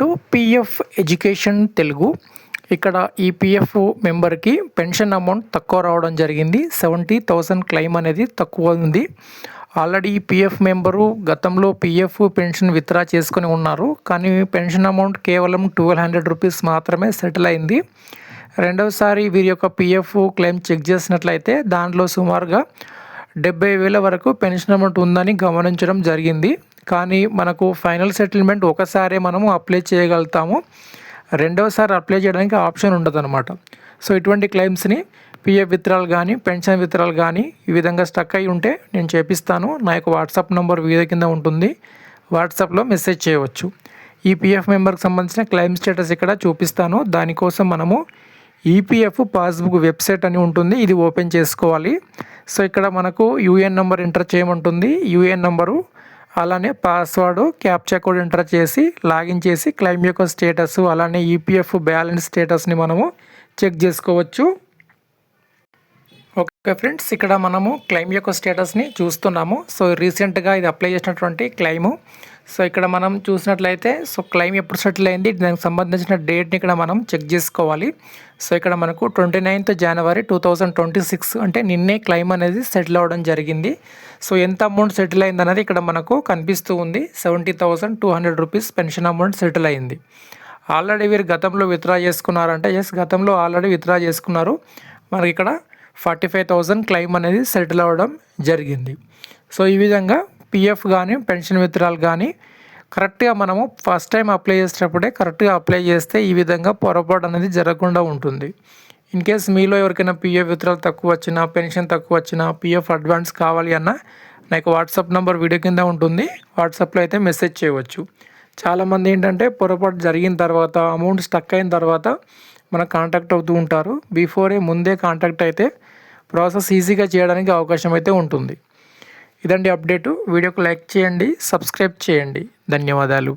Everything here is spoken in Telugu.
To PF education Telugu. ఇక్కడ ఈ పిఎఫ్ మెంబర్కి పెన్షన్ అమౌంట్ తక్కువ రావడం జరిగింది. సెవెంటీ థౌసండ్ క్లెయిమ్ అనేది తక్కువ ఉంది. ఆల్రెడీ ఈ పిఎఫ్ మెంబరు గతంలో పిఎఫ్ పెన్షన్ విత్డ్రా చేసుకుని ఉన్నారు. కానీ పెన్షన్ అమౌంట్ కేవలం ట్వెల్వ్ హండ్రెడ్ రూపీస్ మాత్రమే సెటిల్ అయింది. రెండవసారి వీరి యొక్క పిఎఫ్ క్లెయిమ్ చెక్ చేసినట్లయితే దాంట్లో సుమారుగా డెబ్బై వేల వరకు పెన్షన్ అమౌంట్ ఉందని గమనించడం జరిగింది. కానీ మనకు ఫైనల్ సెటిల్మెంట్ ఒకసారే మనము అప్లై చేయగలుగుతాము. రెండవసారి అప్లై చేయడానికి ఆప్షన్ ఉండదు అనమాట సో ఇటువంటి క్లెయిమ్స్ని పిఎఫ్ విత్రాలు కానీ పెన్షన్ విత్రాలు కానీ ఈ విధంగా స్టక్ అయి ఉంటే నేను చేపిస్తాను. నా యొక్క వాట్సాప్ నెంబర్ వీడియో కింద ఉంటుంది. వాట్సాప్లో మెసేజ్ చేయవచ్చు. ఈ పిఎఫ్ మెంబర్కి సంబంధించిన క్లెయిమ్ స్టేటస్ ఇక్కడ చూపిస్తాను. దానికోసం మనము ఈపీఎఫ్ పాస్బుక్ వెబ్సైట్ అని ఉంటుంది. ఇది ఓపెన్ చేసుకోవాలి. సో ఇక్కడ మనకు యూఏఎన్ నెంబర్ ఎంటర్ చేయమంటుంది. యూఏఎన్ నెంబరు అలానే పాస్వర్డ్ క్యాప్చా కోడ్ ఎంటర్ చేసి లాగిన్ చేసి క్లైమ్ యొక్క స్టేటస్ అలానే ఈపీఎఫ్ బ్యాలెన్స్ స్టేటస్ని మనము చెక్ చేసుకోవచ్చు. ఓకే ఫ్రెండ్స్ ఇక్కడ మనము క్లైమ్ యొక్క స్టేటస్ని చూస్తున్నాము. సో రీసెంట్గా ఇది అప్లై చేసినటువంటి క్లైము సో ఇక్కడ మనం చూసినట్లయితే సో క్లైమ్ ఎప్పుడు సెటిల్ అయింది దానికి సంబంధించిన డేట్ని ఇక్కడ మనం చెక్ చేసుకోవాలి. సో ఇక్కడ మనకు twenty ninth January two thousand twenty six అంటే నిన్నే క్లైమ్ అనేది సెటిల్ అవ్వడం జరిగింది. సో ఎంత అమౌంట్ సెటిల్ అయింది అనేది ఇక్కడ మనకు కనిపిస్తూ ఉంది. Seventy thousand two hundred rupees pension amount settle అయింది. ఆల్రెడీ వీరు గతంలో విత్డ్రా చేసుకున్నారంటే ఎస్ గతంలో ఆల్రెడీ విత్డ్రా చేసుకున్నారు. మనకి ఇక్కడ ఫార్టీ ఫైవ్ థౌజండ్ క్లెయిమ్ అనేది సెటిల్ అవ్వడం జరిగింది. సో ఈ విధంగా పిఎఫ్ కానీ పెన్షన్ విత్డ్రాల్ కానీ కరెక్ట్గా మనము ఫస్ట్ టైం అప్లై చేసేటప్పుడే కరెక్ట్గా అప్లై చేస్తే ఈ విధంగా పొరపాటు అనేది జరగకుండా ఉంటుంది. ఇన్ కేస్ మీలో ఎవరికైనా పిఎఫ్ విత్రాలు తక్కువ వచ్చినా పెన్షన్ తక్కువ వచ్చినా పిఎఫ్ అడ్వాన్స్ కావాలి అన్నా నాకు వాట్సాప్ నెంబర్ వీడియో కింద ఉంటుంది. వాట్సాప్లో అయితే మెసేజ్ చేయవచ్చు. చాలామంది ఏంటంటే పొరపాటు జరిగిన తర్వాత అమౌంట్ స్టక్ అయిన తర్వాత మనకు కాంటాక్ట్ అవుతూ ఉంటారు. బిఫోరే ముందే కాంటాక్ట్ అయితే ప్రాసెస్ ఈజీగా చేయడానికి అవకాశం అయితే ఉంటుంది. ఇదండి అప్డేటు వీడియోకి లైక్ చేయండి సబ్స్క్రైబ్ చేయండి. ధన్యవాదాలు.